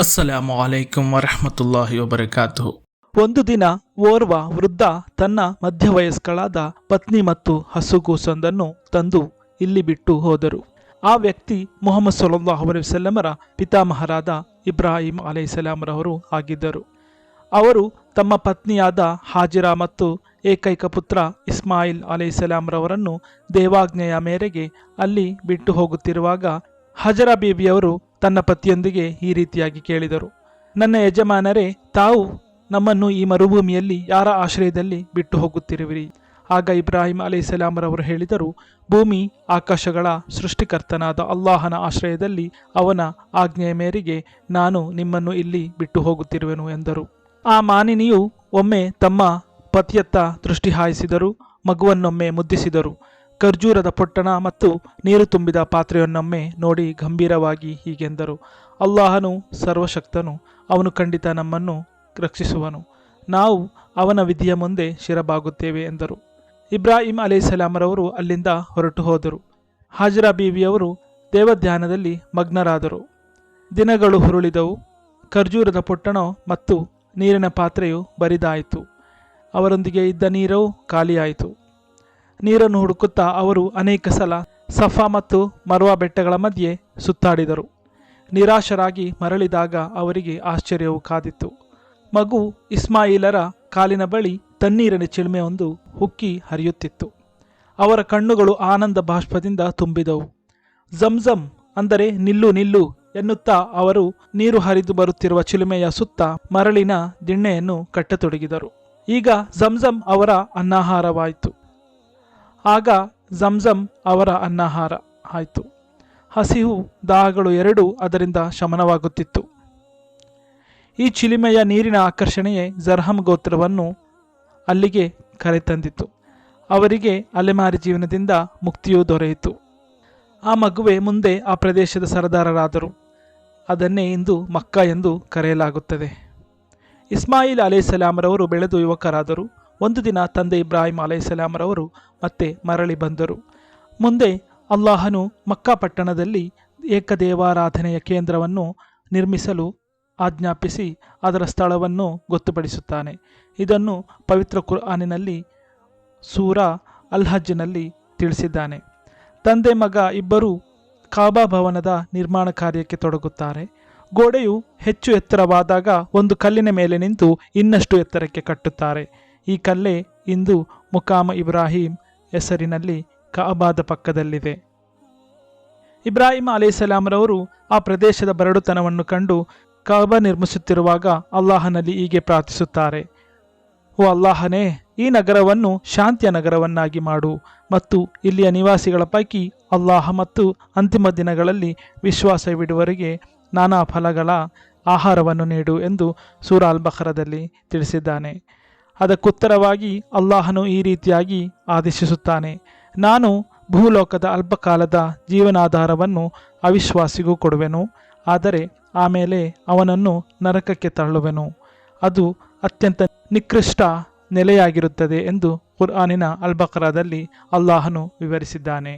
ಅಸ್ಸಲಾಮು ಅಲೈಕುಂ ವರಹಮತುಲ್ಲಾಹಿ ವಬರಕಾತು ಒಂದು ದಿನ ಓರ್ವ ವೃದ್ಧ ತನ್ನ ಮಧ್ಯವಯಸ್ಕಳಾದ ಪತ್ನಿ ಮತ್ತು ಹಸುಗೂಸೊಂದನ್ನು ತಂದು ಇಲ್ಲಿ ಬಿಟ್ಟು ಹೋದರು. ಆ ವ್ಯಕ್ತಿ ಮುಹಮ್ಮದ್ ಸೊಲ್ಲಾಹು ವಸಲ್ಲಮರ ಪಿತಾಮಹರಾದ ಇಬ್ರಾಹಿಂ ಅಲೈಹಿಸ್ಸಲಾಮರವರು ಆಗಿದ್ದರು. ಅವರು ತಮ್ಮ ಪತ್ನಿಯಾದ ಹಾಜಿರಾ ಮತ್ತು ಏಕೈಕ ಪುತ್ರ ಇಸ್ಮಾಯಿಲ್ ಅಲೈಹಿಸ್ಸಲಾಂರವರನ್ನು ದೇವಾಜ್ಞೆಯ ಮೇರೆಗೆ ಅಲ್ಲಿ ಬಿಟ್ಟು ಹೋಗುತ್ತಿರುವಾಗ ಹಜರಾ ಬೀಬಿಯವರು ತನ್ನ ಪತಿಯೊಂದಿಗೆ ಈ ರೀತಿಯಾಗಿ ಕೇಳಿದರು. ನನ್ನ ಯಜಮಾನರೇ, ತಾವು ನಮ್ಮನ್ನು ಈ ಮರುಭೂಮಿಯಲ್ಲಿ ಯಾರ ಆಶ್ರಯದಲ್ಲಿ ಬಿಟ್ಟು ಹೋಗುತ್ತಿರುವಿರಿ? ಆಗ ಇಬ್ರಾಹಿಂ ಅವರು ಹೇಳಿದರು, ಭೂಮಿ ಆಕಾಶಗಳ ಸೃಷ್ಟಿಕರ್ತನಾದ ಅಲ್ಲಾಹನ ಆಶ್ರಯದಲ್ಲಿ ಅವನ ಆಜ್ಞೆಯ ಮೇರೆಗೆ ನಾನು ನಿಮ್ಮನ್ನು ಇಲ್ಲಿ ಬಿಟ್ಟು ಹೋಗುತ್ತಿರುವೆನು ಎಂದರು. ಆ ಮಾನಿನಿಯು ಒಮ್ಮೆ ತಮ್ಮ ಪತಿಯತ್ತ ದೃಷ್ಟಿ ಹಾಯಿಸಿದರು ಮಗುವನ್ನೊಮ್ಮೆ ಮುದ್ದಿಸಿದರು. ಖರ್ಜೂರದ ಪೊಟ್ಟಣ ಮತ್ತು ನೀರು ತುಂಬಿದ ಪಾತ್ರೆಯನ್ನೊಮ್ಮೆ ನೋಡಿ ಗಂಭೀರವಾಗಿ ಹೀಗೆಂದರು. ಅಲ್ಲಾಹನು ಸರ್ವಶಕ್ತನು, ಅವನು ಖಂಡಿತ ನಮ್ಮನ್ನು ರಕ್ಷಿಸುವನು. ನಾವು ಅವನ ವಿಧಿಯ ಮುಂದೆ ಶಿರಬಾಗುತ್ತೇವೆ ಎಂದರು. ಇಬ್ರಾಹಿಂ ಅಲೈಹಿಸ್ಸಲಾಮರವರು ಅಲ್ಲಿಂದ ಹೊರಟು ಹೋದರು. ಹಾಜರಾ ಬೀವಿಯವರು ದೇವಧ್ಯಾನದಲ್ಲಿ ಮಗ್ನರಾದರು. ದಿನಗಳು ಹುರುಳಿದವು. ಖರ್ಜೂರದ ಪೊಟ್ಟಣ ಮತ್ತು ನೀರಿನ ಪಾತ್ರೆಯು ಬರಿದಾಯಿತು. ಅವರೊಂದಿಗೆ ಇದ್ದ ನೀರು ಖಾಲಿಯಾಯಿತು. ನೀರನ್ನು ಹುಡುಕುತ್ತಾ ಅವರು ಅನೇಕ ಸಲ ಸಫಾ ಮತ್ತು ಮರ್ವಾ ಬೆಟ್ಟಗಳ ಮಧ್ಯೆ ಸುತ್ತಾಡಿದರು. ನಿರಾಶರಾಗಿ ಮರಳಿದಾಗ ಅವರಿಗೆ ಆಶ್ಚರ್ಯವು ಕಾದಿತ್ತು. ಮಗು ಇಸ್ಮಾಯಿಲರ ಕಾಲಿನ ಬಳಿ ತಣ್ಣೀರಿನ ಚಿಲುಮೆಯೊಂದು ಹುಕ್ಕಿ ಹರಿಯುತ್ತಿತ್ತು. ಅವರ ಕಣ್ಣುಗಳು ಆನಂದ ಬಾಷ್ಪದಿಂದ ತುಂಬಿದವು. ಜಂಜಂ ಅಂದರೆ ನಿಲ್ಲು ನಿಲ್ಲು ಎನ್ನುತ್ತಾ ಅವರು ನೀರು ಹರಿದು ಬರುತ್ತಿರುವ ಚಿಲುಮೆಯ ಸುತ್ತ ಮರಳಿನ ದಿಣ್ಣೆಯನ್ನು ಕಟ್ಟತೊಡಗಿದರು. ಈಗ ಜಂಜಂ ಅವರ ಅನ್ನಾಹಾರವಾಯಿತು. ಆಗ ಝಂಝಂ ಅವರ ಅನ್ನಾಹಾರ ಆಯಿತು. ಹಸಿವು ದಾಹಗಳು ಎರಡೂ ಅದರಿಂದ ಶಮನವಾಗುತ್ತಿತ್ತು. ಈ ಚಿಲಿಮೆಯ ನೀರಿನ ಆಕರ್ಷಣೆಯೇ ಜರ್ಹಂ ಗೋತ್ರವನ್ನು ಅಲ್ಲಿಗೆ ಕರೆತಂದಿತು ಅವರಿಗೆ ಅಲೆಮಾರಿ ಜೀವನದಿಂದ ಮುಕ್ತಿಯೂ ದೊರೆಯಿತು. ಆ ಮಗುವೆ ಮುಂದೆ ಆ ಪ್ರದೇಶದ ಸರದಾರರಾದರು. ಅದನ್ನೇ ಇಂದು ಮಕ್ಕ ಎಂದು ಕರೆಯಲಾಗುತ್ತದೆ. ಇಸ್ಮಾಯಿಲ್ ಅಲೈಹಿಸ್ಸಲಾಮರವರು ಬೆಳೆದು ಯುವಕರಾದರು. ಒಂದು ದಿನ ತಂದೆ ಇಬ್ರಾಹಿಂ ಅಲೈಹಿಸ್ಸಲಾಮರವರು ಮತ್ತೆ ಮರಳಿ ಬಂದರು. ಮುಂದೆ ಅಲ್ಲಾಹನು ಮಕ್ಕಾ ಪಟ್ಟಣದಲ್ಲಿ ಏಕದೇವಾರಾಧನೆಯ ಕೇಂದ್ರವನ್ನು ನಿರ್ಮಿಸಲು ಆಜ್ಞಾಪಿಸಿ ಅದರ ಸ್ಥಳವನ್ನು ಗೊತ್ತುಪಡಿಸುತ್ತಾನೆ. ಇದನ್ನು ಪವಿತ್ರ ಕುರ್ಆನಿನಲ್ಲಿ ಸೂರಾ ಅಲ್ಹಜ್ನಲ್ಲಿ ತಿಳಿಸಿದ್ದಾನೆ. ತಂದೆ ಮಗ ಇಬ್ಬರೂ ಕಾಬಾ ಭವನದ ನಿರ್ಮಾಣ ಕಾರ್ಯಕ್ಕೆ ತೊಡಗುತ್ತಾರೆ. ಗೋಡೆಯು ಹೆಚ್ಚು ಎತ್ತರವಾದಾಗ ಒಂದು ಕಲ್ಲಿನ ಮೇಲೆ ನಿಂತು ಇನ್ನಷ್ಟು ಎತ್ತರಕ್ಕೆ ಕಟ್ಟುತ್ತಾರೆ. ಈ ಕಲ್ಲೆ ಇಂದು ಮುಕಾಮ ಇಬ್ರಾಹಿಂ ಹೆಸರಿನಲ್ಲಿ ಕಾಬಾದ ಪಕ್ಕದಲ್ಲಿದೆ. ಇಬ್ರಾಹಿಂ ಅಲೈಹಿಸ್ಸಲಾಮರವರು ಆ ಪ್ರದೇಶದ ಬರಡುತನವನ್ನು ಕಂಡು ಕಾಬಾ ನಿರ್ಮಿಸುತ್ತಿರುವಾಗ ಅಲ್ಲಾಹನಲ್ಲಿ ಹೀಗೆ ಪ್ರಾರ್ಥಿಸುತ್ತಾರೆ. ಓ ಅಲ್ಲಾಹನೇ, ಈ ನಗರವನ್ನು ಶಾಂತಿಯ ನಗರವನ್ನಾಗಿ ಮಾಡು ಮತ್ತು ಇಲ್ಲಿಯ ನಿವಾಸಿಗಳ ಪೈಕಿ ಅಲ್ಲಾಹ ಮತ್ತು ಅಂತಿಮ ದಿನಗಳಲ್ಲಿ ವಿಶ್ವಾಸವಿಡುವವರಿಗೆ ನಾನಾ ಫಲಗಳ ಆಹಾರವನ್ನು ನೀಡು ಎಂದು ಸೂರಾಲ್ ಬಖರದಲ್ಲಿ ತಿಳಿಸಿದ್ದಾನೆ. ಅದಕ್ಕುತ್ತರವಾಗಿ ಅಲ್ಲಾಹನು ಈ ರೀತಿಯಾಗಿ ಆದೇಶಿಸುತ್ತಾನೆ. ನಾನು ಭೂಲೋಕದ ಅಲ್ಪಕಾಲದ ಜೀವನಾಧಾರವನ್ನು ಅವಿಶ್ವಾಸಿಗೂ ಕೊಡುವೆನು, ಆದರೆ ಆಮೇಲೆ ಅವನನ್ನು ನರಕಕ್ಕೆ ತಳ್ಳುವೆನು. ಅದು ಅತ್ಯಂತ ನಿಕೃಷ್ಟ ನೆಲೆಯಾಗಿರುತ್ತದೆ ಎಂದು ಕುರ್ಆನಿನ ಅಲ್ಬಕರಾದಲ್ಲಿ ಅಲ್ಲಾಹನು ವಿವರಿಸಿದ್ದಾನೆ.